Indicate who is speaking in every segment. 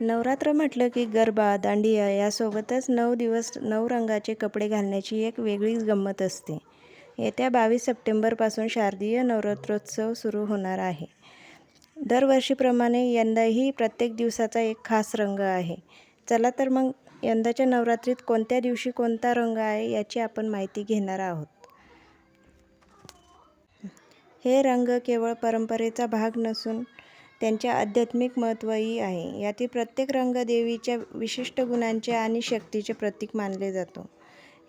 Speaker 1: नवरात्र म्हटलं की गरबा दांडिया यासोबतच नऊ दिवस नऊ रंगाचे कपडे घालण्याची एक वेगळीच गंमत असते. येत्या बावीस सप्टेंबरपासून शारदीय नवरात्रोत्सव सुरू होणार आहे. दरवर्षीप्रमाणे यंदाही प्रत्येक दिवसाचा एक खास रंग आहे. चला तर मग यंदाच्या नवरात्रीत कोणत्या दिवशी कोणता रंग आहे याची आपण माहिती घेणार आहोत. हे रंग केवळ परंपरेचा भाग नसून त्यांचे आध्यात्मिक महत्त्वही आहे. यातील प्रत्येक रंग देवीच्या विशिष्ट गुणांचे आणि शक्तीचे प्रतीक मानले जातो.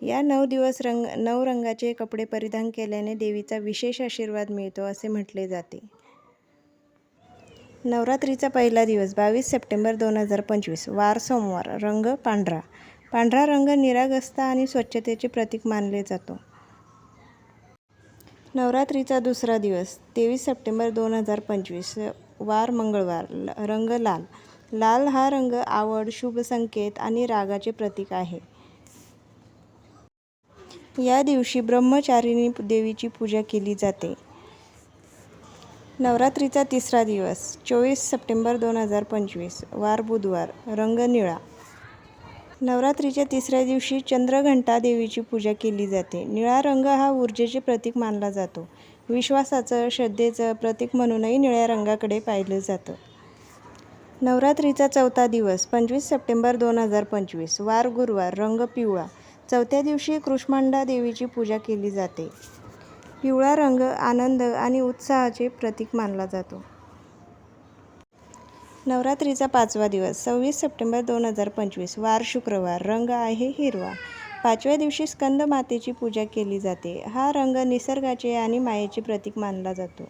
Speaker 1: या नऊ दिवस रंग नऊ रंगाचे कपडे परिधान केल्याने देवीचा विशेष आशीर्वाद मिळतो असे म्हटले जाते. नवरात्रीचा पहिला दिवस बावीस सप्टेंबर दोन हजार पंचवीस वार सोमवार रंग पांढरा. पांढरा रंग निरागस्ता आणि स्वच्छतेचे प्रतीक मानले जातो. नवरात्रीचा दुसरा दिवस तेवीस सप्टेंबर दोन हजार पंचवीस वार मंगळवार रंग लाल. लाल हा रंग आवड शुभ संकेत आणि रागाचे प्रतीक आहे. या दिवशी ब्रह्मचारिणी देवीची पूजा केली जाते. नवरात्रीचा तिसरा दिवस चोवीस सप्टेंबर दोन हजार पंचवीस वार बुधवार रंग निळा. नवरात्रीच्या तिसऱ्या दिवशी चंद्रघंटा देवीची पूजा केली जाते. निळा रंग हा ऊर्जेचे प्रतीक मानला जातो. विश्वासाचं श्रद्धेचं प्रतीक म्हणूनही निळ्या रंगाकडे पाहिलं जातं. नवरात्रीचा चौथा दिवस पंचवीस सप्टेंबर दोन हजार पंचवीस. वार गुरुवार रंग पिवळा. चौथ्या दिवशी कृष्मांडा देवीची पूजा केली जाते. पिवळा रंग आनंद आणि उत्साहाचे प्रतीक मानला जातो. नवरात्रीचा पाचवा दिवस सव्वीस सप्टेंबर दोन हजार पंचवीस. वार शुक्रवार. रंग आहे हिरवा. पाचव्या दिवशी स्कंद मातेची पूजा केली जाते. हा रंग निसर्गाचे आणि मायेचे प्रतीक मानला जातो.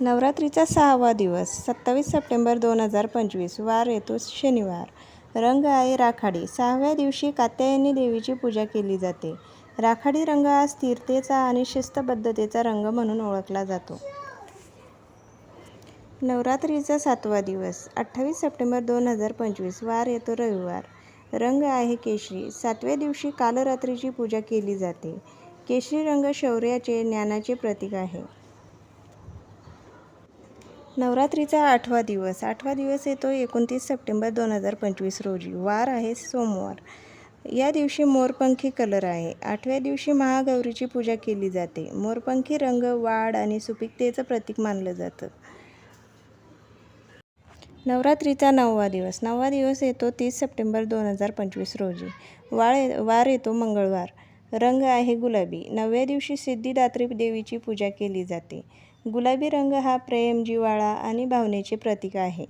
Speaker 1: नवरात्रीचा सहावा दिवस सत्तावीस सप्टेंबर दोन हजार पंचवीस वार येतो शनिवार. रंग आहे राखाडी. सहाव्या दिवशी कात्यायनी देवीची पूजा केली जाते. राखाडी रंग हा स्थिरतेचा आणि शिस्तबद्धतेचा रंग म्हणून ओळखला जातो. नवरात्रीचा सातवा दिवस अठ्ठावीस सप्टेंबर दोन हजार पंचवीस वार येतो रविवार. रंग आहे केशरी. सातव्या दिवशी कालरात्रीची पूजा केली जाते. केशरी रंग शौर्याचे ज्ञानाचे प्रतीक आहे. नवरात्रीचा आठवा दिवस. आठवा दिवस येतो एकोणतीस सप्टेंबर दोन हजार पंचवीस रोजी. वार आहे सोमवार. या दिवशी मोरपंखी कलर आहे. आठव्या दिवशी महागौरीची पूजा केली जाते. मोरपंखी रंग वाढ आणि सुपिकतेचं प्रतीक मानलं जातं. नवरात्रीचा नववा दिवस. नववा दिवस येतो तीस सप्टेंबर दोन हजार पंचवीस रोजी. वाळ वार येतो मंगळवार. रंग आहे गुलाबी. नवव्या दिवशी सिद्धिदात्री देवीची पूजा केली जाते. गुलाबी रंग हा प्रेम जिवाळा आणि भावनेचे प्रतीक आहे.